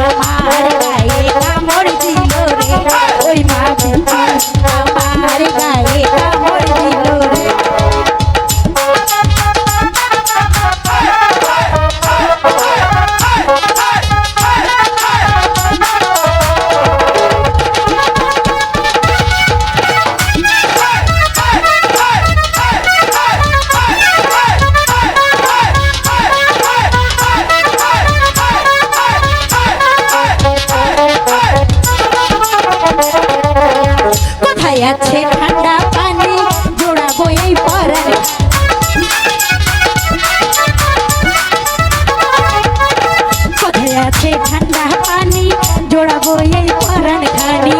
আমার গায়ে কামড় দিল রে। ওই মা আমার গায়ে ঠান্ডা পানি জোড়াবো এই পরান খানি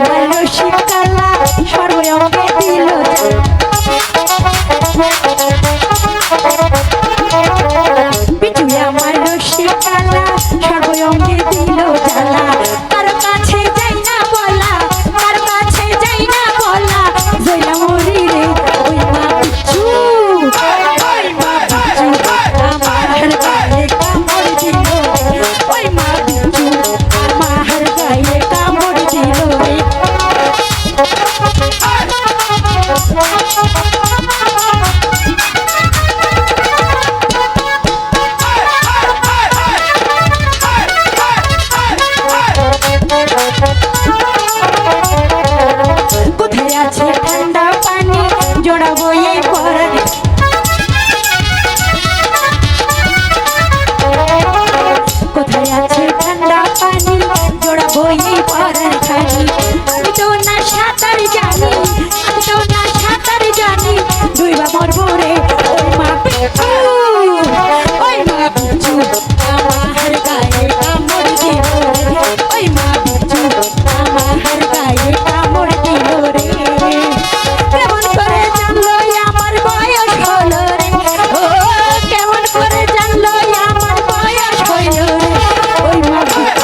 ভালোবাসি Hey! মরবো